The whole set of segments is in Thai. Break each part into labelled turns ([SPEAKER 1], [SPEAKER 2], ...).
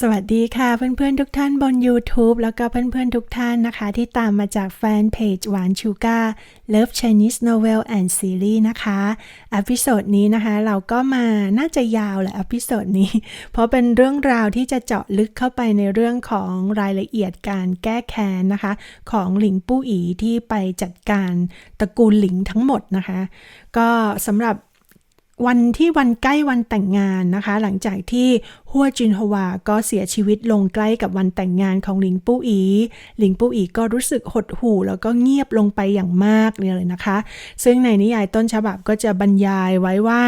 [SPEAKER 1] สวัสดีค่ะเพื่อนๆทุกท่านบน YouTube แล้วก็เพื่อนๆทุกท่านนะคะ ที่ตามมาจากแฟนเพจหวานชูก้า Love Chinese Novel and Series นะคะอพิโซดนี้นะคะเราก็มาน่าจะยาวแหละอพิโซดนี้ เพราะเป็นเรื่องราวที่จะเจาะลึกเข้าไปในเรื่องของรายละเอียดการแก้แค้นนะคะ ของหลิงปู้อีที่ไปจัดการตระกูลหลิงทั้งหมดนะคะ ก็สำหรับวันที่วันใกล้วันแต่งงานนะคะ หลังจากที่ ฮัวจินฮวาก็เสียชีวิตลงใกล้กับวันแต่งงานของหลิงปู้อี หลิงปู้อีก็รู้สึกหดหู่แล้วก็เงียบลงไปอย่างมากเลยนะคะ ซึ่งในนิยายต้นฉบับก็จะบรรยายไว้ว่า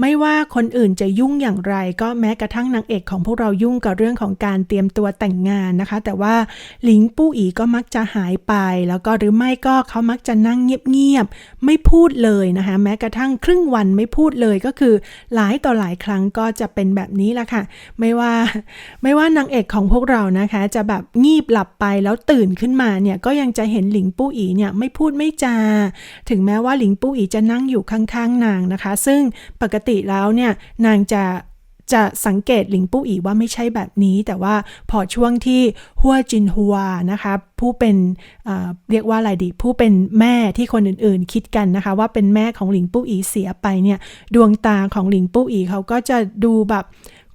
[SPEAKER 1] ไม่ว่าคนอื่นจะยุ่งอย่างไร ก็แม้กระทั่งนางเอกของพวกเรายุ่งกับเรื่องของการเตรียมตัวแต่งงานนะคะ แต่ว่าหลิงปู้อีก็มักจะหายไป แล้วก็หรือไม่ก็เขามักจะนั่งเงียบๆไม่พูดเลยนะคะ แม้กระทั่งครึ่งวันไม่พูดเลยก็คือ หลายต่อหลายครั้งก็จะเป็นแบบนี้ละค่ะไม่ว่าไม่ว่านางเอกของพวกเรานะคะ จะแบบงีบหลับไปแล้วตื่นขึ้นมาเนี่ยก็ยังจะเห็นหลิงปู้อีเนี่ยไม่พูดไม่จา ถึงแม้ว่าหลิงปู้อีจะนั่งอยู่ข้างๆ นางนะคะ ซึ่งปกติแล้วเนี่ยนางจะจะสังเกตหลิงปู้อีว่าไม่ใช่แบบนี้ แต่ว่าพอช่วงที่ฮัวจินฮัวนะคะผู้เป็นเเรียกว่าอะไรดี ผู้เป็นแม่ที่คนอื่นๆ คิดกันนะคะ ว่าเป็นแม่ของหลิงปู้อีเสียไปเนี่ยดวงตาของหลิงปู้อีเขาก็จะดูแบบ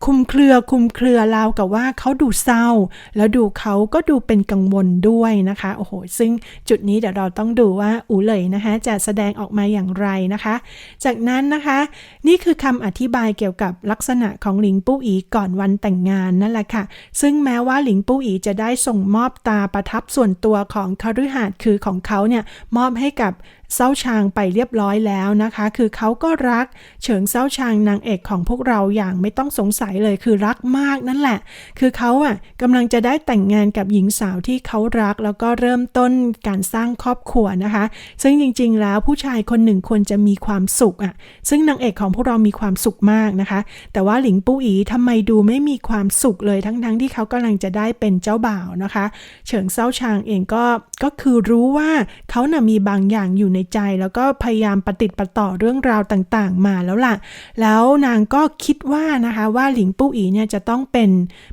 [SPEAKER 1] คุมเครือคุมเครือราวกับว่าเขาดูเศร้า แล้วดูเขาก็ดูเป็นกังวลด้วยนะคะโอ้โหซึ่งจุดนี้เดี๋ยวเราต้องดูว่าอูเหลยนะคะจะแสดงออกมาอย่างไรนะคะ จากนั้นนะคะ นี่คือคำอธิบายเกี่ยวกับลักษณะของหลิงปู้อีก่อนวันแต่งงานนั่นแหละค่ะ ซึ่งแม้ว่าหลิงปู้อีจะได้ส่งมอบตาประทับส่วนตัวของคฤหาสน์คือของเขาเนี่ยมอบให้กับ เซาชางไปเรียบร้อยแล้วนะคะ คือเขาก็รักเฉิงเซาชางนางเอกของพวกเราอย่างไม่ต้องสงสัยเลยคือรักมากนั่นแหละ คือเขาอะกำลังจะได้แต่งงานกับหญิงสาวที่เขารักแล้วก็เริ่มต้นการสร้างครอบครัวนะคะ ซึ่งจริงๆแล้วผู้ชายคนหนึ่งควรจะมีความสุขอะซึ่งนางเอกของพวกเรามีความสุขมากนะคะ แต่ว่าหลิงปู้อีทำไมดูไม่มีความสุขเลยทั้งๆที่เขากำลังจะได้เป็นเจ้าบ่าวนะคะ เฉิงเซาชางเองก็ก็คือรู้ว่าเขาน่ะมีบางอย่างอยู่ในใจ แล้วก็พยายามปฏิติดประต่อเรื่องราวต่างๆ มาแล้วล่ะ แล้วนางก็คิดว่านะคะว่าหลิงปู้อีเนี่ยจะต้องเป็น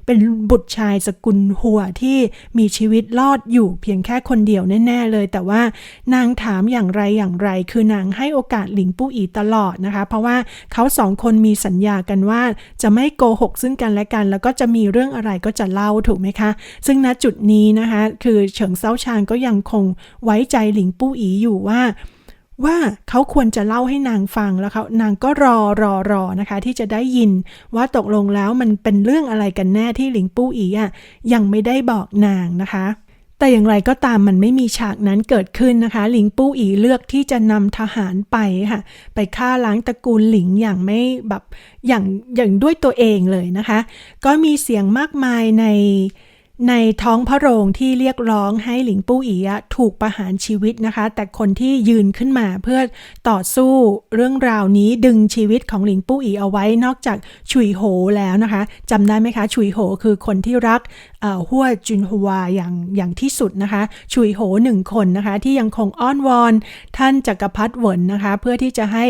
[SPEAKER 1] เป็นบุตรชายสกุลหัวที่มีชีวิตรอดอยู่เพียงแค่คนเดียวแน่ ๆ เลย แต่ว่านางถามอย่างไรอย่างไร คือนางให้โอกาสหลิงปู้อีตลอดนะคะ เพราะว่าเขาสองคนมีสัญญากันว่าจะไม่โกหกซึ่งกันและกัน แล้วก็จะมีเรื่องอะไรก็จะเล่าถูกไหมคะ ซึ่งณจุดนี้นะคะ คือเฉิงเซาชางก็ยังคงไว้ใจหลิงปู้อีอยู่ว่า ว่าเขาควรจะเล่าให้นางฟังแล้วเขานางก็รอรอรอนะคะ ที่จะได้ยินว่าตกลงแล้วมันเป็นเรื่องอะไรกันแน่ที่หลิงปู้อีอะยังไม่ได้บอกนางนะคะแต่อย่างไรก็ตามมันไม่มีฉากนั้นเกิดขึ้นนะคะ หลิงปู้อีเลือกที่จะนำทหารไปค่ะ ไปฆ่าล้างตระกูลหลิงอย่างไม่แบบอย่างอย่างด้วยตัวเองเลยนะคะ ก็มีเสียงมากมายใน ในท้องพระโรงที่เรียกร้องให้หลิงปู้อีถูกประหารชีวิตนะคะ แต่คนที่ยืนขึ้นมาเพื่อต่อสู้เรื่องราวนี้ดึงชีวิตของหลิงปู้อีเอาไว้นอกจากฉุยโหแล้วนะคะจำได้ไหมคะฉุยโหคือคนที่รักหัวจุนฮัวอย่างอย่างที่สุดนะคะฉุยโหหนึ่งคนนะคะที่ยังคงอ้อนวอน ท่านจักรพรรดิเหวินนะคะ เพื่อที่จะให้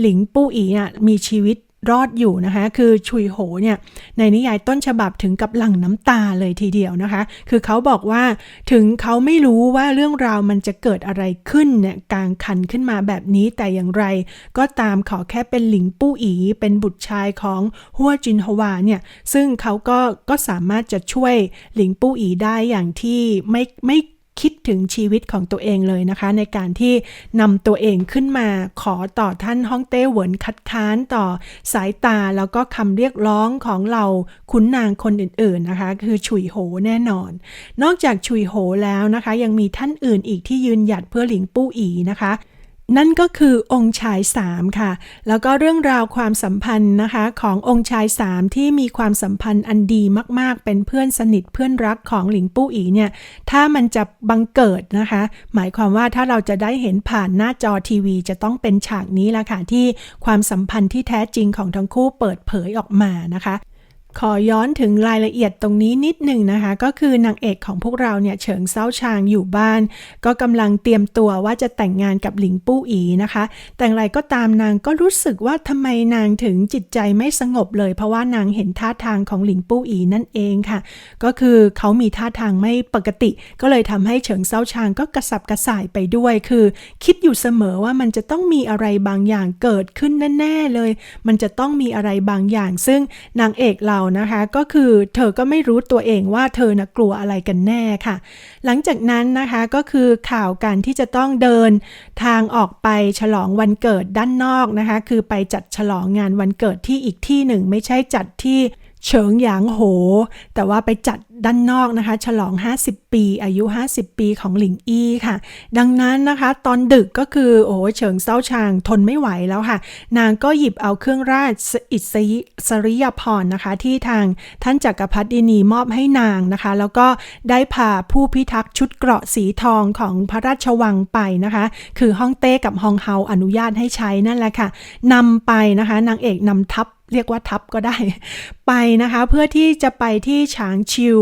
[SPEAKER 1] หลิงปู้อีมีชีวิต รอดอยู่นะคะ คือชุยโหเนี่ยในนิยายต้นฉบับถึงกับหลั่งน้ำตาเลยทีเดียวนะคะ คือเขาบอกว่าถึงเขาไม่รู้ว่าเรื่องราวมันจะเกิดอะไรขึ้นเนี่ยกลางคันขึ้นมาแบบนี้แต่อย่างไร ก็ตามขอแค่เป็นหลิงปู้อีเป็นบุตรชายของฮัวจินฮวาเนี่ยซึ่งเขาก็ก็สามารถจะช่วยหลิงปู้อีได้อย่างที่ไม่ไม่ คิดถึงชีวิตของตัวเองเลยนะคะ ในการที่นำตัวเองขึ้นมาขอต่อท่านฮ่องเต้เหวินคัดค้านต่อสายตาแล้วก็คำเรียกร้องของเราขุนนางคนอื่นๆนะคะ คือฉุยโหแน่นอน นอกจากฉุยโหแล้วนะคะ ยังมีท่านอื่นอีกที่ยืนหยัดเพื่อหลิงปู้อีนะคะ นั่นก็คือองค์ชายสามค่ะ แล้วก็เรื่องราวความสัมพันธ์นะคะขององค์ชายสามที่มีความสัมพันธ์อันดีมากๆ เป็นเพื่อนสนิทเพื่อนรักของหลิงปู้อีเนี่ย ถ้ามันจะบังเกิดนะคะ หมายความว่าถ้าเราจะได้เห็นผ่านหน้าจอทีวี จะต้องเป็นฉากนี้ละค่ะที่ความสัมพันธ์ที่แท้จริงของทั้งคู่เปิดเผยออกมานะคะ ขอย้อนถึงรายละเอียดตรงนี้นิดหนึ่งนะคะ ก็คือนางเอกของพวกเราเนี่ยเฉิงเซาชางอยู่บ้าน ก็กำลังเตรียมตัวว่าจะแต่งงานกับหลิงปู้อีนะคะ แต่อย่างไรก็ตามนางก็รู้สึกว่าทำไมนางถึงจิตใจไม่สงบเลย เพราะว่านางเห็นท่าทางของหลิงปู้อีนั่นเองค่ะ ก็คือเขามีท่าทางไม่ปกติ ก็เลยทำให้เฉิงเซาชางก็กระสับกระส่ายไปด้วย คือ คิดอยู่เสมอว่ามันจะต้องมีอะไรบางอย่างเกิดขึ้นแน่ๆเลย มันจะต้องมีอะไรบางอย่าง ซึ่งนางเอกเรานะคะ ก็คือเธอก็ไม่รู้ตัวเองว่าเธอนะกลัวอะไรกันแน่ค่ะ หลังจากนั้นนะคะก็คือข่าวการที่จะต้องเดินทางออกไปฉลองวันเกิดด้านนอกนะคะ คือไปจัดฉลองงานวันเกิดที่อีกที่หนึ่ง ไม่ใช่จัดที่เฉิงหยางโห แต่ว่าไปจัด ด้านนอกนะคะ ฉลอง 50 ปี อายุ 50 ปีของหลิงอี้ค่ะ ดังนั้นนะคะ ตอนดึกก็คือโอ้เฉิงเซาชางทนไม่ไหวแล้วค่ะ นางก็หยิบเอาเครื่องราชอิสริสริยพรนะคะ ที่ทางท่านจักรพรรดินีมอบให้นางนะคะ แล้วก็ได้พาผู้พิทักษ์ชุดเกราะสีทองของพระราชวังไปนะคะ คือฮ่องเต้กับฮองเฮาอนุญาตให้ใช้นั่นแหละค่ะนำไปนะคะนางเอกนำทัพเรียกว่าทับก็ได้ ไปนะคะ เพื่อที่จะไปที่ฉางชิว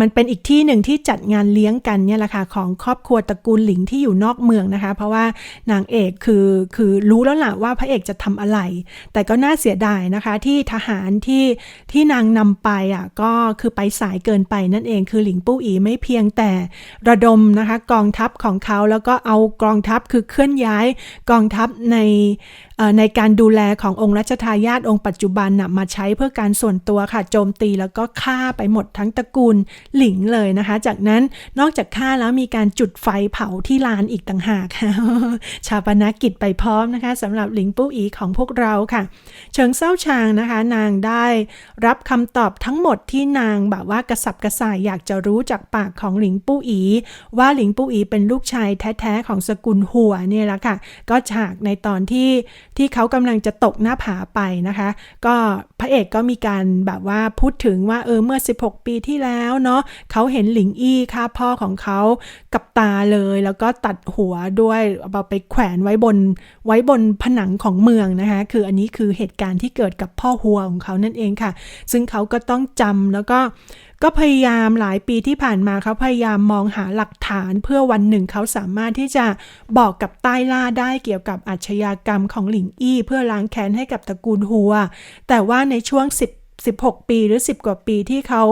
[SPEAKER 1] มันเป็นอีกที่หนึ่งที่จัดงานเลี้ยงกันเนี่ยแหละค่ะของครอบครัวตระกูลหลิงที่อยู่นอกเมืองนะคะ เพราะว่านางเอกคือคือรู้แล้วล่ะว่าพระเอกจะทำอะไร แต่ก็น่าเสียดายนะคะที่ทหารที่ที่นางนำไปอะก็คือไปสายเกินไปนั่นเองคือหลิงปู้อีไม่เพียงแต่ระดมนะคะกองทัพของเขาแล้วก็เอากองทัพคือเคลื่อนย้ายกองทัพใน ในการดูแลขององค์รัชทายาทองค์ปัจจุบันนะมาใช้เพื่อการส่วนตัวค่ะโจมตีแล้วก็ฆ่าไปหมดทั้งตระกูลหลิงเลยนะคะ จากนั้นนอกจากฆ่าแล้วมีการจุดไฟเผาที่ลานอีกต่างหากค่ะชาปนกิจไปพร้อมนะคะสำหรับหลิงปู้อีของพวกเราค่ะ เฉิงเซาชางนะคะ นางได้รับคำตอบทั้งหมดที่นางแบบว่ากระสับกระส่ายอยากจะรู้จากปากของหลิงปู้อี ว่าหลิงปู้อีเป็นลูกชายแท้ๆของสกุลหัวเนี่ยแหละค่ะ ก็ฉากในตอนที่ที่เขากำลังจะตกหน้าผาไปนะคะ ก็พระเอกก็มีการแบบว่าพูดถึงว่าเออเมื่อ 16 ปีที่แล้วเนาะเขาเห็นหลิงอี้ฆ่าพ่อของเขากับตาเลย แล้วก็ตัดหัวด้วยเอาไปแขวนไว้บนไว้บนผนังของเมืองนะคะ คืออันนี้คือเหตุการณ์ที่เกิดกับพ่อหัวของเขานั่นเองค่ะ ซึ่งเขาก็ต้องจำแล้วก็ ก็พยายามหลายปีที่ผ่านมาเขาพยายามมองหาหลักฐาน เพื่อวันหนึ่งเขาสามารถที่จะบอกกับใต้ล่าได้เกี่ยวกับอาชญากรรมของหลิงอี้ เพื่อล้างแค้นให้กับตระกูลหัว แต่ว่าในช่วง 10 16 ปีหรือ 10 กว่าปีที่เขา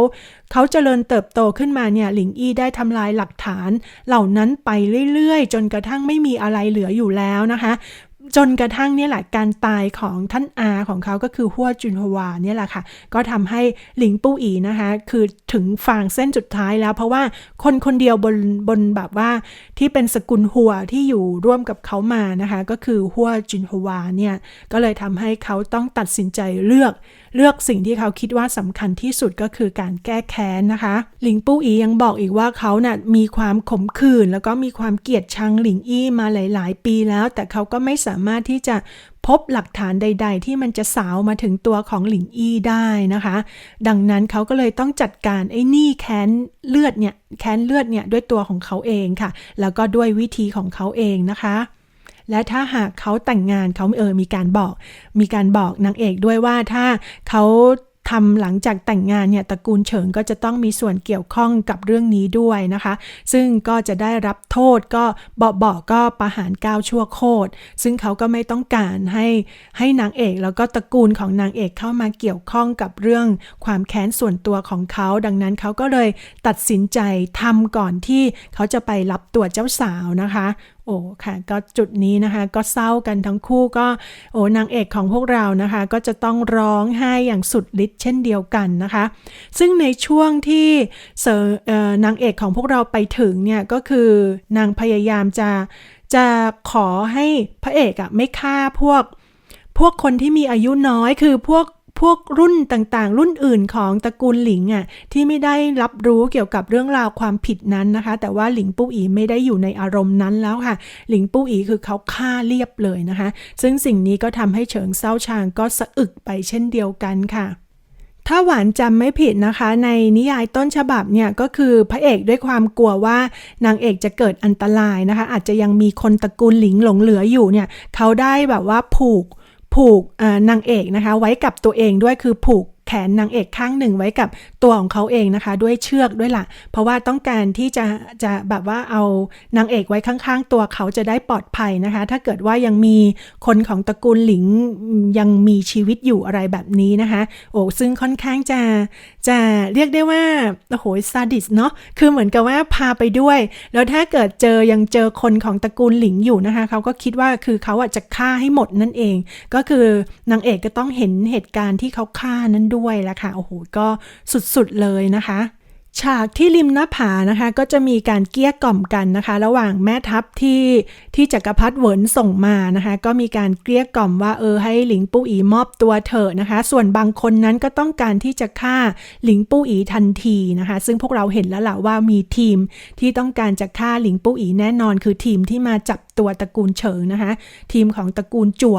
[SPEAKER 1] เขาเจริญเติบโตขึ้นมาเนี่ยหลิงอี้ได้ทำลายหลักฐาน เหล่านั้นไปเรื่อยๆ จนกระทั่งไม่มีอะไรเหลืออยู่แล้วนะคะ จนกระทั่งเนี่ยแหละการตายของท่านอาของเขาก็คือฮัวจุนฮวาเนี่ยแหละค่ะ ก็ทำให้หลิงปู้อีนะคะ คือถึงฟางเส้นจุดท้ายแล้ว เพราะว่าคนคนเดียวบนบนแบบว่าที่เป็นสกุลหัวที่อยู่ร่วมกับเขามานะคะ ก็คือฮัวจุนฮวาเนี่ย ก็เลยทำให้เขาต้องตัดสินใจเลือก เลือกสิ่งที่เขาคิดว่าสำคัญที่สุดก็คือการแก้แค้นนะคะ หลิงปู้อียังบอกอีกว่าเขานะ่ะมีความขมขื่นแล้วก็มีความเกลียดชังหลิงอี้มาหลาย ๆ ปีแล้ว แต่เขาก็ไม่สามารถที่จะพบหลักฐานใด ๆ ที่มันจะสาวมาถึงตัวของหลิงอี้ได้นะคะ ดังนั้นเขาก็เลยต้องจัดการไอ้นี่แค้นเลือดเนี่ยแค้นเลือดเนี่ยด้วยตัวของเขาเองค่ะ แล้วก็ด้วยวิธีของเขาเองนะคะ และถ้าหากเขาแต่งงานเขาเออมีการบอก มีการบอกนางเอกด้วยว่าถ้าเขาทำหลังจากแต่งงานเนี่ยตระกูลเฉิงก็จะต้องมีส่วนเกี่ยวข้องกับเรื่องนี้ด้วยนะคะ ซึ่งก็จะได้รับโทษก็เบาๆก็ประหารก้าวชั่วโคตรซึ่งเขาก็ไม่ต้องการให้ให้นางเอกแล้วก็ตระกูลของนางเอกเข้ามาเกี่ยวข้องกับเรื่องความแค้นส่วนตัวของเขา ดังนั้นเขาก็เลยตัดสินใจทำก่อนที่เขาจะไปรับตัวเจ้าสาวนะคะ โอ้ค่ะ ก็จุดนี้นะคะ ก็เศร้ากันทั้งคู่ก็โอ้นางเอกของพวกเรานะคะ ก็จะต้องร้องไห้อย่างสุดฤทธิ์เช่นเดียวกันนะคะ ซึ่งในช่วงที่เสอนางเอกของพวกเราไปถึงเนี่ยก็คือนางพยายามจะจะขอให้พระเอกอะไม่ฆ่าพวกพวกคนที่มีอายุน้อยคือพวก พวกรุ่นต่างๆ รุ่นอื่นของตระกูลหลิงอะที่ไม่ได้รับรู้เกี่ยวกับเรื่องราวความผิดนั้นนะคะ แต่ว่าหลิงปู้อีไม่ได้อยู่ในอารมณ์นั้นแล้วค่ะ หลิงปู้อีคือเขาฆ่าเรียบเลยนะคะ ซึ่งสิ่งนี้ก็ทำให้เฉิงเซาชางก็สะอึกไปเช่นเดียวกันค่ะถ้าหวานจำไม่ผิดนะคะ ในนิยายต้นฉบับเนี่ยก็คือพระเอกด้วยความกลัวว่านางเอกจะเกิดอันตรายนะคะ อาจจะยังมีคนตระกูลหลิงหลงเหลืออยู่เนี่ยเขาได้แบบว่าผูก ผูกนางเอกนะคะ ไว้กับตัวเองด้วยคือผูกแขนนางเอกข้างหนึ่งไว้กับตัวของเขาเองนะคะ ด้วยเชือกด้วยล่ะ เพราะว่าต้องการที่จะจะแบบว่าเอานางเอกไว้ข้างๆ ตัวเขาจะได้ปลอดภัยนะคะ ถ้าเกิดว่ายังมีคนของตระกูลหลิงยังมีชีวิตอยู่อะไรแบบนี้นะคะ โอ้ซึ่งค่อนข้างจะ จะเรียกได้ว่าโอ้โหซาดิสเนาะคือเหมือนกับว่าพาไปด้วย แล้วถ้าเกิดเจอยังเจอคนของตระกูลหลิงอยู่นะคะเขาก็คิดว่าคือเขาอาจจะฆ่าให้หมดนั่นเอง ก็คือนางเอกก็ต้องเห็นเหตุการณ์ที่เขาฆ่านั้นด้วยแหละค่ะโอ้โหก็สุดๆเลยนะคะ ฉากที่ริมหน้าผานะคะก็จะมีการเกลี้ยกล่อมกันนะคะ ระหว่างแม่ทัพที่ที่จักรพรรดิเหวินส่งมานะคะ ก็มีการเกลี้ยกล่อมว่าเออให้หลิงปู้อีมอบตัวเถอะนะคะ ส่วนบางคนนั้นก็ต้องการที่จะฆ่าหลิงปู้อีทันทีนะคะ ซึ่งพวกเราเห็นแล้วแหละว่ามีทีมที่ต้องการจะฆ่าหลิงปู้อีแน่นอน คือทีมที่มาจับ ตัวตระกูลเฉิงนะคะ ทีมของตระกูลจั่ว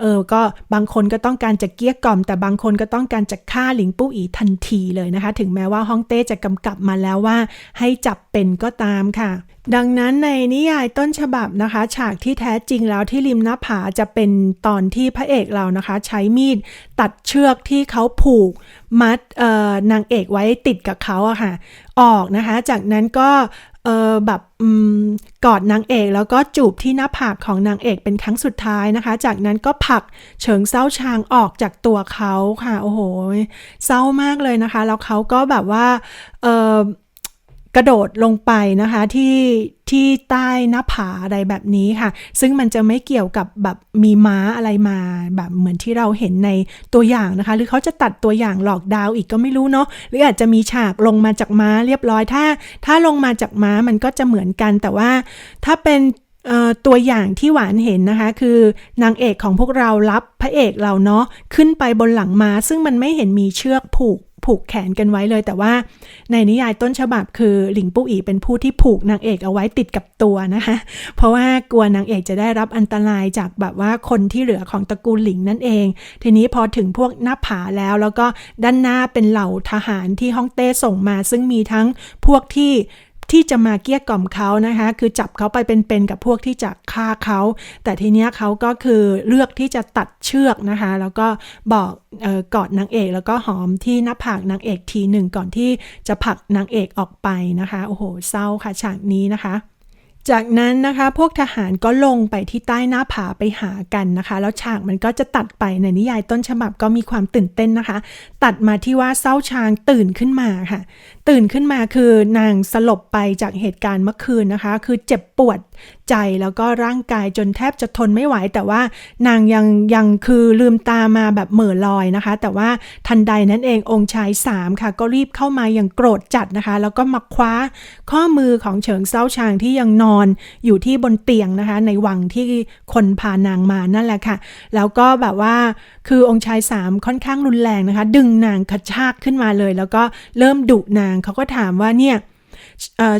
[SPEAKER 1] เออก็บางคนก็ต้องการจะเกี้ยกล่อม แต่บางคนก็ต้องการจะฆ่าหลิงปู้อีทันทีเลยนะคะ ถึงแม้ว่าฮ่องเต้จะกำกับมาแล้วว่า ให้จับเป็นก็ตามค่ะ ดังนั้นในนิยายต้นฉบับนะคะ ฉากที่แท้จริงแล้วที่ริมหน้าผาจะเป็นตอนที่พระเอกเรานะคะ ใช้มีดตัดเชือกที่เขาผูกมัดนางเอกไว้ติดกับเขาอะค่ะ ออกนะคะ จากนั้นก็เออแบบอกอดนางเอกแล้วก็จูบที่หน้าผากของนางเอกเป็นครั้งสุดท้ายนะคะ จากนั้นก็ผลักเฉิงเศร้าชางออกจากตัวเขาค่ะ โอ้โหเศร้ามากเลยนะคะ แล้วเขาก็แบบว่าเออ กระโดดลงไปนะคะที่ที่ใต้หน้าผาอะไรแบบนี้ค่ะ ซึ่งมันจะไม่เกี่ยวกับแบบมีม้าอะไรมาแบบเหมือนที่เราเห็นในตัวอย่างนะคะ หรือเขาจะตัดตัวอย่างหลอกดาวอีกก็ไม่รู้เนาะหรืออาจจะมีฉากลงมาจากม้าเรียบร้อยถ้า ถ้าลงมาจากม้ามันก็จะเหมือนกันแต่ว่าถ้าเป็นตัวอย่างที่หวานเห็นนะคะ คือนางเอกของพวกเรารับพระเอกเราเนาะขึ้นไปบนหลังม้า ซึ่งมันไม่เห็นมีเชือกผูก ผูกแขนกันไว้เลย แต่ว่าในนิยายต้นฉบับคือหลิงปู้อีเป็นผู้ที่ผูกนางเอกเอาไว้ติดกับตัวนะคะ เพราะว่ากลัวนางเอกจะได้รับอันตรายจากแบบว่าคนที่เหลือของตระกูลหลิงนั่นเอง ทีนี้พอถึงพวกหน้าผาแล้ว แล้วก็ด้านหน้าเป็นเหล่าทหารที่ฮ่องเต้ส่งมา ซึ่งมีทั้งพวกที่ ที่จะมาเกี้ยกล่อมเขานะคะ คือจับเขาไปเป็นๆกับพวกที่จะฆ่าเขา แต่ทีเนี้ยเขาก็คือเลือกที่จะตัดเชือกนะคะ แล้วก็บอกออกอดนางเอก แล้วก็หอมที่หน้าผากนางเอกทีหนึ่งก่อนที่จะผลักนางเอกออกไปนะคะ โอ้โห เศร้าค่ะฉากนี้นะคะจากนั้นนะคะพวกทหารก็ลงไปที่ใต้หน้าผาไปหากันนะคะ แล้วฉากมันก็จะตัดไปในนิยายต้นฉบับก็มีความตื่นเต้นนะคะ ตัดมาที่ว่าเศร้าชางตื่นขึ้นมาค่ะ ตื่นขึ้นมาคือนางสลบไปจากเหตุการณ์เมื่อคืนนะคะ คือเจ็บปวดใจแล้วก็ร่างกายจนแทบจะทนไม่ไหว แต่ว่านางยังยังคือลืมตามาแบบเหม่อลอยนะคะ แต่ว่าทันใดนั้นเององค์ชายสามค่ะ ก็รีบเข้ามาอย่างโกรธจัดนะคะ แล้วก็มาคว้าข้อมือของเฉิงเซาชางที่ยังนอนอยู่ที่บนเตียงนะคะ ในวังที่คนพานางมานั่นแหละค่ะ แล้วก็แบบว่าคือองค์ชายสามค่อนข้างรุนแรงนะคะ ดึงนางกระชากขึ้นมาเลย แล้วก็เริ่มดุนางเขาก็ถามว่าเนี่ย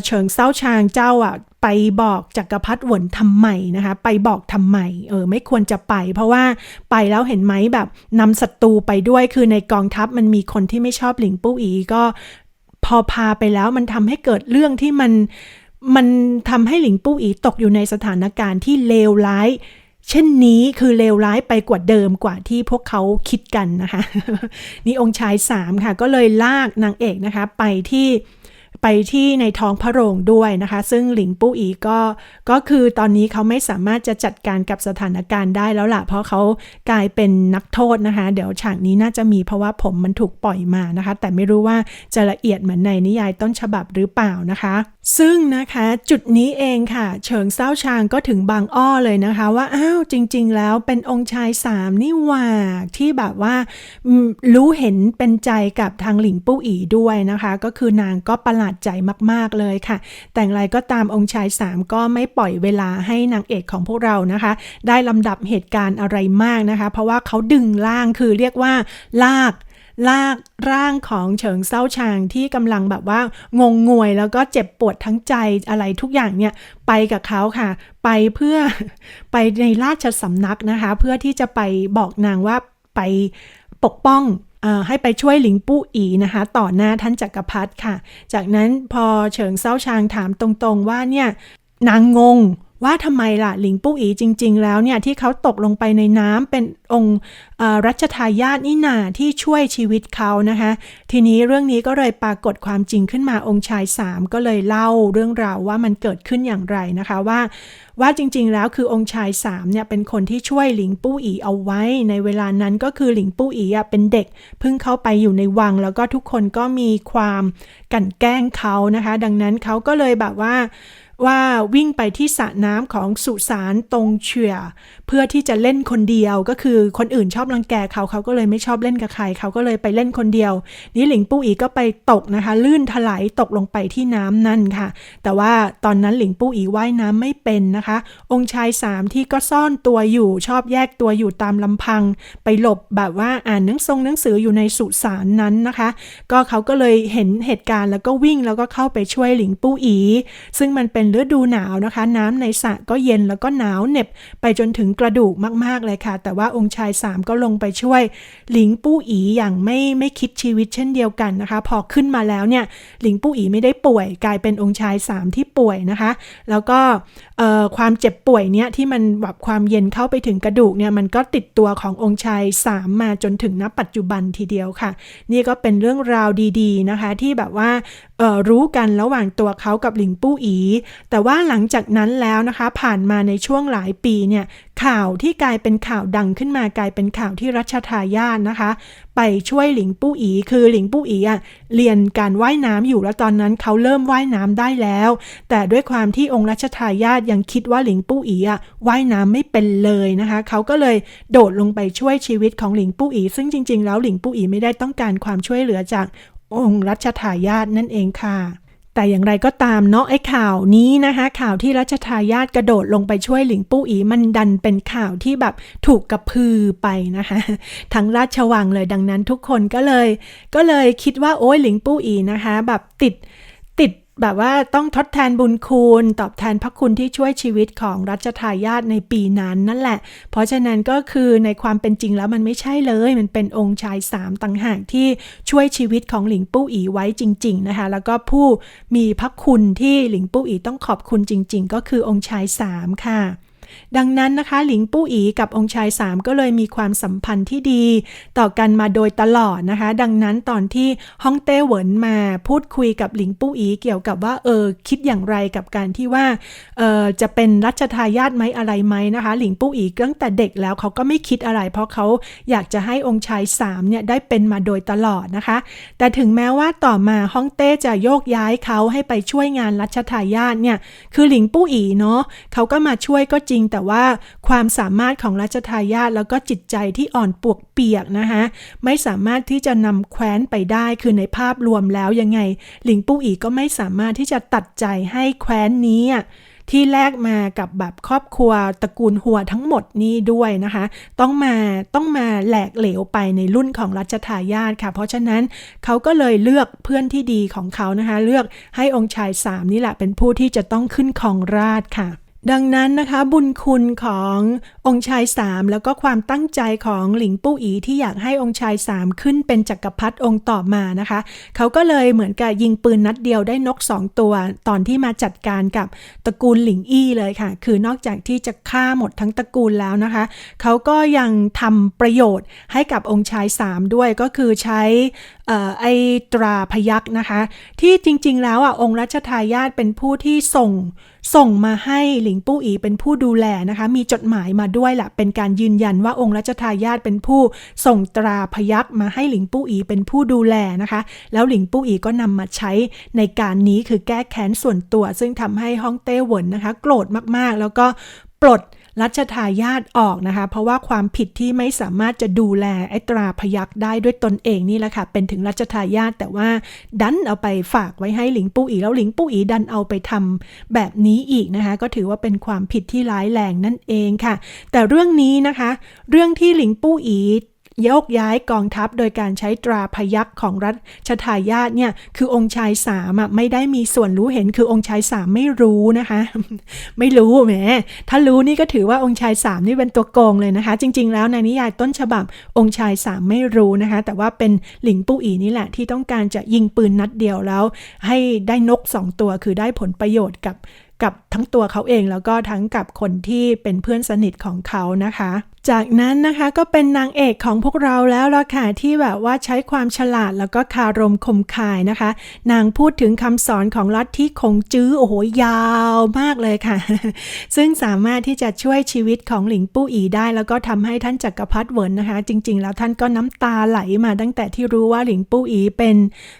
[SPEAKER 1] เฉิงเซาชางเจ้าอะไปบอกจักรพรรดิหวนทำไมนะคะ ไปบอกทำไมเออไม่ควรจะไป เพราะว่าไปแล้วเห็นไหมแบบนำศัตรูไปด้วยคือในกองทัพมันมีคนที่ไม่ชอบหลิงปู้อีก็พอพาไปแล้วมันทำให้เกิดเรื่องที่มันมันทำให้หลิงปู้อีตกอยู่ในสถานการณ์ที่เลวร้าย เช่นนี้คือเลวร้ายไปกว่าเดิมกว่าที่พวกเขาคิดกันนะคะ นี่องค์ชายสามค่ะ ก็เลยลากนางเอกนะคะ ไปที่ ไปที่ในท้องพระโรงด้วยนะคะ ซึ่งหลิงปู้อีก็ก็คือตอนนี้เขาไม่สามารถจะจัดการกับสถานการณ์ได้แล้วล่ะ เพราะเขากลายเป็นนักโทษนะคะ เดี๋ยวฉากนี้น่าจะมีเพราะว่าผมมันถูกปล่อยมานะคะ แต่ไม่รู้ว่าจะละเอียดเหมือนในนิยายต้นฉบับหรือเปล่านะคะ ซึ่งนะคะจุดนี้เองค่ะ เฉิงเซาชางก็ถึงบางอ้อเลยนะคะ ว่าอ้าวจริง ๆ แล้วเป็นองค์ชายสามนี่ว่าที่แบบว่ารู้เห็นเป็นใจกับทางหลิงปู้อีด้วยนะคะ ก็คือนางก็ประหลาดใจมากๆเลยค่ะ แต่งไรก็ตามองค์ชายสามก็ไม่ปล่อยเวลาให้นางเอกของพวกเรานะคะ ได้ลำดับเหตุการณ์อะไรมากนะคะ เพราะว่าเขาดึงล่างคือเรียกว่าลากลากร่างของเฉิงเซาชางที่กำลังแบบว่างงงวยแล้วก็เจ็บปวดทั้งใจอะไรทุกอย่างเนี่ยไปกับเขาค่ะ ไปเพื่อไปในราชสำนักนะคะ เพื่อที่จะไปบอกนางว่าไปปกป้อง ให้ไปช่วยหลิงปู้อีนะคะ ต่อหน้าท่านจักรพรรดิค่ะ จากนั้นพอเฉิงเซาชางถามตรงๆว่าเนี่ยนางงงว่าทำไมล่ะหลิงปู้อีจริง ๆ แล้วเนี่ยที่เขาตกลงไปในน้ำเป็นองค์รัชทายาทนี่นาที่ช่วยชีวิตเขานะคะ ทีนี้เรื่องนี้ก็เลยปรากฏความจริงขึ้นมาองค์ชายสามก็เลยเล่าเรื่องราวว่ามันเกิดขึ้นอย่างไรนะคะว่า ว่าจริงๆ แล้วคือองค์ชายสามเนี่ยเป็นคนที่ช่วยหลิงปู้อีเอาไว้ ในเวลานั้นก็คือหลิงปู้อีเป็นเด็กเพิ่งเข้าไปอยู่ในวัง แล้วก็ทุกคนก็มีความกั่นแกล้งเขานะคะ ดังนั้นเขาก็เลยแบบว่า ว่าวิ่งไปที่สระน้ำของสุสานตรงเฉียเพื่อที่จะเล่นคนเดียวก็คือคนอื่นชอบรังแกเขาเขาก็เลยไม่ชอบเล่นกับใคร เขาก็เลยไปเล่นคนเดียว นี่หลิงปู้อีก็ไปตกนะคะ ลื่นถลายตกลงไปที่น้ำนั่นค่ะ แต่ว่าตอนนั้นหลิงปู้อีว่ายน้ำไม่เป็นนะคะ องค์ชายสามที่ก็ซ่อนตัวอยู่ชอบแยกตัวอยู่ตามลำพัง ไปหลบแบบว่าอ่านหนังทรงหนังสืออยู่ในสุสานนั้นนะคะ ก็เขาก็เลยเห็นเหตุการณ์แล้วก็วิ่งแล้วก็เข้าไปช่วยหลิงปู้อี ซึ่งมันเป็นฤดูหนาวนะคะ น้ำในสระก็เย็นแล้วก็หนาวเหน็บไปจนถึงกระดูกมาก ๆ เลยค่ะ แต่ว่าองค์ชายสามก็ลงไปช่วย หลิงปู้อีอย่างไม่ไม่คิดชีวิตเช่นเดียวกันนะคะ พอขึ้นมาแล้วเนี่ยหลิงปู้อีไม่ได้ป่วย กลายเป็นองค์ชายสามที่ป่วยนะคะ แล้วก็ความเจ็บป่วยเนี่ยที่มันแบบความเย็นเข้าไปถึงกระดูกเนี่ยมันก็ติดตัวขององค์ชายสามมาจนถึงณปัจจุบันทีเดียวค่ะ นี่ก็เป็นเรื่องราวดี ๆ นะคะที่แบบว่ารู้กันระหว่างตัวเขากับหลิงปู้อีแต่ว่าหลังจากนั้นแล้วนะคะ ผ่านมาในช่วงหลายปีเนี่ยข่าวที่กลายเป็นข่าวดังขึ้นมากลายเป็นข่าวที่รัชทายาทนะคะ ไปช่วยหลิงปู้อีคือหลิงปู้อีอะเรียนการว่ายน้ำอยู่แล้วตอนนั้นเขาเริ่มว่ายน้ำได้แล้ว แต่ด้วยความที่องค์รัชทายาทยังคิดว่าหลิงปู้อีอะว่ายน้ำไม่เป็นเลยนะคะ เขาก็เลยโดดลงไปช่วยชีวิตของหลิงปู้อีซึ่งจริง ๆ แล้วหลิงปู้อีไม่ได้ต้องการความช่วยเหลือจากองค์รัชทายาทนั่นเองค่ะ แต่อย่างไรก็ตามเนาะไอ้ข่าวนี้นะคะ ข่าวที่รัชทายาทกระโดดลงไปช่วยหลิงปู้อีมันดันเป็นข่าวที่แบบถูกกระพือไปนะคะ ทั้งราชวังเลยดังนั้นทุกคนก็เลย ก็เลยคิดว่าโอ้ยหลิงปู้อีนะคะ แบบติดติด แบบว่าต้องทดแทนบุญคุณ ตอบแทนพระคุณที่ช่วยชีวิตของรัชทายาทในปีนั้นนั่นแหละ เพราะฉะนั้นก็คือในความเป็นจริงแล้วมันไม่ใช่เลย มันเป็นองค์ชายสามต่างหากที่ช่วยชีวิตของหลิงปู้อีไว้จริง ๆนะคะ แล้วก็ผู้มีพระคุณที่หลิงปู้อีต้องขอบคุณจริง ๆ ก็คือองค์ชายสามค่ะ ดังนั้นนะคะหลิงปู้อีกับองค์ชายสามก็เลยมีความสัมพันธ์ที่ดี ต่อกันมาโดยตลอดนะคะ ดังนั้นตอนที่ฮ่องเต้เหวินมาพูดคุยกับหลิงปู้อีเกี่ยวกับว่าเออคิดอย่างไรกับการที่ว่าเออจะเป็นรัชทายาทไหมอะไรไหมนะคะ หลิงปู้อีตั้งแต่เด็กแล้วเขาก็ไม่คิดอะไร เพราะเขาอยากจะให้องค์ชายสามเนี่ยได้เป็นมาโดยตลอดนะคะ แต่ถึงแม้ว่าต่อมาฮ่องเต้จะโยกย้ายเขาให้ไปช่วยงานรัชทายาทเนี่ยคือหลิงปู้อีเนาะเขาก็มาช่วยก็จริงแต่ว่าความสามารถของรัชทายาทแล้วก็จิตใจที่อ่อนปวกเปียกนะคะไม่สามารถที่จะนำแคว้นไปได้คือในภาพรวมแล้วยังไง หลิงปู้อีก็ไม่สามารถที่จะตัดใจให้แคว้นนี้ที่แลกมากับแบบครอบครัวตระกูลหัวทั้งหมดนี้ด้วยนะคะ ต้องมาต้องมาแหลกเหลวไปในรุ่นของรัชทายาทค่ะ เพราะฉะนั้นเขาก็เลยเลือกเพื่อนที่ดีของเขานะคะ เลือกให้องค์ชายสามนี่แหละเป็นผู้ที่จะต้องขึ้นครองราชค่ะ ดังนั้นนะคะบุญคุณขององค์ชายสามแล้วก็ความตั้งใจของหลิงปู้อีที่อยากให้องค์ชายสามขึ้นเป็นจักรพรรดิองค์ต่อมานะคะ เขาก็เลยเหมือนกับยิงปืนนัดเดียวได้นกสองตัวตอนที่มาจัดการกับตระกูลหลิงอี้เลยค่ะ คือนอกจากที่จะฆ่าหมดทั้งตระกูลแล้วนะคะ เขาก็ยังทำประโยชน์ให้กับองค์ชายสามด้วยก็คือใช้ ไอตราพยักนะคะ ที่จริงๆ แล้วอะองค์รัชทายาทเป็นผู้ที่ส่งส่งมาให้หลิงปู้อีเป็นผู้ดูแลนะคะ มีจดหมายมาด้วยแหละเป็นการยืนยันว่าองค์รัชทายาทเป็นผู้ส่งตราพยักมาให้หลิงปู้อีเป็นผู้ดูแลนะคะ แล้วหลิงปู้อีก็นำมาใช้ในการนี้คือแก้แค้นส่วนตัว ซึ่งทำให้ฮ่องเต้เหวินนะคะ โกรธมากๆ แล้วก็ปลด รัชทายาทออกนะคะ เพราะว่าความผิดที่ไม่สามารถจะดูแลไอ้ตราพยักได้ด้วยตนเองนี่แหละค่ะ เป็นถึงรัชทายาทแต่ว่าดันเอาไปฝากไว้ให้หลิงปู้อีแล้วหลิงปู้อีดันเอาไปทำแบบนี้อีกนะคะ ก็ถือว่าเป็นความผิดที่ร้ายแรงนั่นเองค่ะ แต่เรื่องนี้นะคะ เรื่องที่หลิงปู้อี ยกย้ายกองทัพโดยการใช้ตราพยักของรัชทายาทเนี่ยคือองค์ชายสามอะไม่ได้มีส่วนรู้เห็นคือองค์ชายสามไม่รู้นะคะ ไม่รู้แหมถ้ารู้นี่ก็ถือว่าองค์ชายสามนี่เป็นตัวโกงเลยนะคะ จริง ๆ แล้วในนิยายต้นฉบับองค์ชายสามไม่รู้นะคะ แต่ว่าเป็นหลิงปู้อีนี่แหละที่ต้องการจะยิงปืนนัดเดียวแล้ว ให้ได้นกสองตัวคือได้ผลประโยชน์กับกับทั้งตัวเขาเองแล้วก็ทั้งกับคนที่เป็นเพื่อนสนิทของเขานะคะ จากนั้นนะคะก็เป็นนางเอกของพวกเราแล้วล่ะค่ะที่แบบว่าใช้ความฉลาดแล้วก็คารมคมคายนะคะ นางพูดถึงคำสอนของลัทธิคงจื้อโอ้โหยาวมากเลยค่ะ ซึ่งสามารถที่จะช่วยชีวิตของหลิงปู้อีได้ แล้วก็ทำให้ท่านจักรพรรดิเหวินนะคะ จริง ๆ แล้วท่านก็น้ำตาไหลมาตั้งแต่ที่รู้ว่าหลิงปู้อีเป็น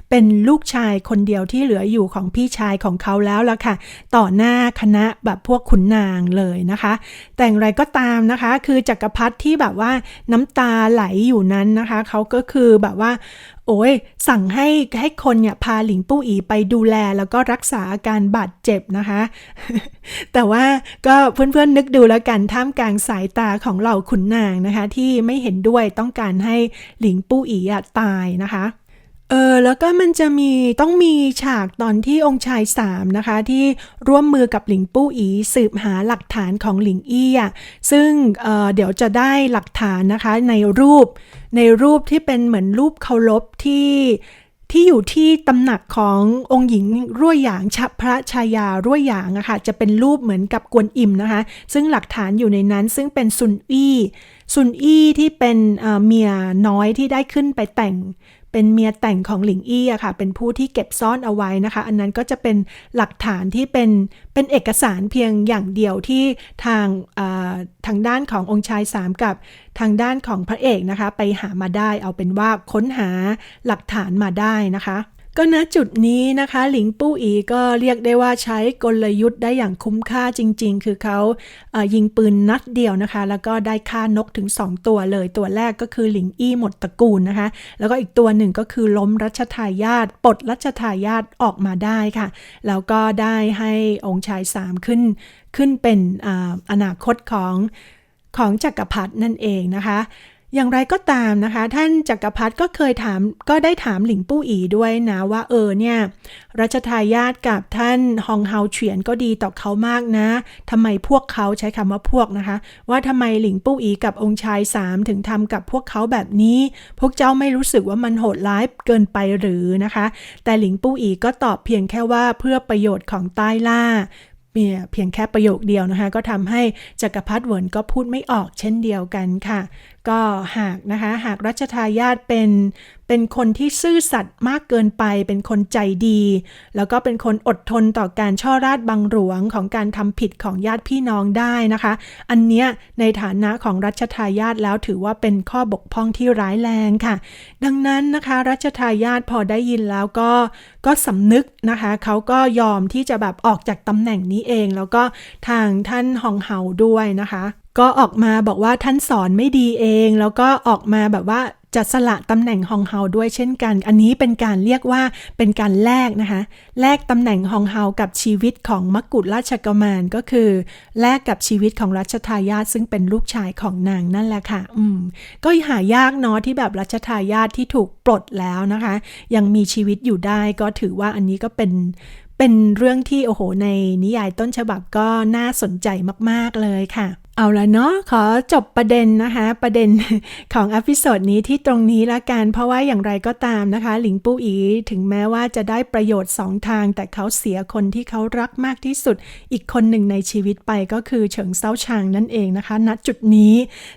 [SPEAKER 1] เป็นลูกชายคนเดียวที่เหลืออยู่ของพี่ชายของเขาแล้วล่ะค่ะ ต่อหน้าคณะแบบพวกขุนนางเลยนะคะ แต่อย่างไรก็ตามนะคะ คือจักรพรรดิที่แบบว่าน้ำตาไหลอยู่นั้นนะคะเขาก็คือแบบว่า โอ้ยสั่งให้ให้คนเนี่ยพาหลิงปู้อีไปดูแลแล้วก็รักษาอาการบาดเจ็บนะคะ แต่ว่าก็เพื่อนๆนึกดูแล้วกันท่ามกลางสายตาของเหล่าขุนนางนะคะ ที่ไม่เห็นด้วยต้องการให้หลิงปู้อีอะตายนะคะ เออแล้วก็มันจะมีต้องมีฉากตอนที่องค์ชายสามนะคะ ที่ร่วมมือกับหลิงปู้อีสืบหาหลักฐานของหลิงอี้อะซึ่งเออเดี๋ยวจะได้หลักฐานนะคะในรูป ในรูปที่เป็นเหมือนรูปเคารพที่ที่อยู่ที่ตำหนักขององค์หญิงรั่วหยางพระชายารั่วหยางอะค่ะจะเป็นรูปเหมือนกับกวนอิมนะคะ ซึ่งหลักฐานอยู่ในนั้นซึ่งเป็นซุนอี้ซุนอี้ที่เป็นเเมียน้อยที่ได้ขึ้นไปแต่ง เป็นเมียแต่งของหลิงอี้อะค่ะ เป็นผู้ที่เก็บซ่อนเอาไว้นะคะ อันนั้นก็จะเป็นหลักฐานที่เป็นเป็นเอกสารเพียงอย่างเดียวที่ทางทางด้านขององค์ชายสามกับทางด้านของพระเอกนะคะ ไปหามาได้เอาเป็นว่าค้นหาหลักฐานมาได้นะคะ ก็ณจุดนี้นะคะ หลิงปู้อีก็เรียกได้ว่าใช้กลยุทธ์ได้อย่างคุ้มค่าจริง ๆ คือเขาเอ่อยิงปืนนัดเดียวนะคะ แล้วก็ได้ฆ่านกถึง 2 ตัวเลย ตัวแรกก็คือหลิงอี้หมดตระกูลนะคะ แล้วก็อีกตัวหนึ่งก็คือล้มรัชทายาทปลดรัชทายาทออกมาได้ค่ะ แล้วก็ได้ให้องค์ชายสามขึ้น ขึ้นเป็นออนาคตของของจักรพรรดินั่นเองนะคะ อย่างไรก็ตามนะคะ ท่านจักรพรรดิก็เคยถามก็ได้ถามหลิงปู้อีด้วยนะว่าเออเนี่ยรัชทายาทกับท่านฮองเฮาเฉียนก็ดีต่อเขามากนะทำไมพวกเขาใช้คำว่าพวกนะคะ ว่าทำไมหลิงปู้อีกับองค์ชายสามถึงทำกับพวกเขาแบบนี้ พวกเจ้าไม่รู้สึกว่ามันโหดร้ายเกินไปหรือนะคะ แต่หลิงปู้อีก็ตอบเพียงแค่ว่าเพื่อประโยชน์ของใต้ล่าเนี่ยเพียงแค่ประโยคเดียวนะคะ ก็ทำให้จักรพรรดิเหวินก็พูดไม่ออกเช่นเดียวกันค่ะก็หากนะคะหากรัชทายาทเป็นเป็นคนที่ซื่อสัตย์มากเกินไป เป็นคนใจดี แล้วก็เป็นคนอดทนต่อการช่อราดบังหลวงของการทำผิดของญาติพี่น้องได้นะคะ อันเนี้ยในฐานะของรัชทายาทแล้วถือว่าเป็นข้อบกพร่องที่ร้ายแรงค่ะ ดังนั้นนะคะ รัชทายาทพอได้ยินแล้วก็ก็สำนึกนะคะเขาก็ยอมที่จะแบบออกจากตำแหน่งนี้เอง แล้วก็ทางท่านฮองเฮาด้วยนะคะ ก็ออกมาบอกว่าท่านสอนไม่ดีเอง แล้วก็ออกมาแบบว่าจะสละตำแหน่งฮองเฮาด้วยเช่นกัน อันนี้เป็นการเรียกว่าเป็นการแลกนะคะแลกตำแหน่งฮองเฮากับชีวิตของมกุฎราชกุมารก็คือแลกกับชีวิตของรัชทายาทซึ่งเป็นลูกชายของนางนั่นแหละค่ะ อืม ก็หายากเนาะที่แบบรัชทายาทที่ถูกปลดแล้วนะคะ ยังมีชีวิตอยู่ได้ก็ถือว่าอันนี้ก็เป็นเป็นเรื่องที่โอ้โหในนิยายต้นฉบับก็น่าสนใจมาก ๆเลยค่ะ เอาละเนาะขอจบประเด็นนะคะ ประเด็นของอพิโซดนี้ที่ตรงนี้ละกัน เพราะว่าอย่างไรก็ตามนะคะ หลิงปู้อีถึงแม้ว่าจะได้ประโยชน์สองทาง แต่เขาเสียคนที่เขารักมากที่สุด อีกคนหนึ่งในชีวิตไปก็คือเฉิงเซาชางนั่นเองนะคะ ณจุดนี้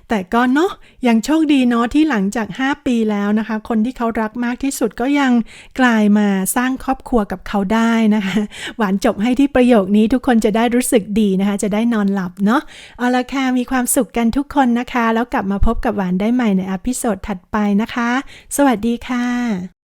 [SPEAKER 1] แต่ก็เนาะยังโชคดีเนาะที่หลังจาก 5 ปีแล้วนะคะ คนที่เขารักมากที่สุดก็ยังกลายมาสร้างครอบครัวกับเขาได้นะคะ หวานจบให้ที่ประโยคนี้ทุกคนจะได้รู้สึกดีนะคะ จะได้นอนหลับเนาะเอาละค่ะ มีความสุขกันทุกคนนะคะ แล้วกลับมาพบกับหวานได้ใหม่ในอพิโซดถัดไปนะคะ สวัสดีค่ะ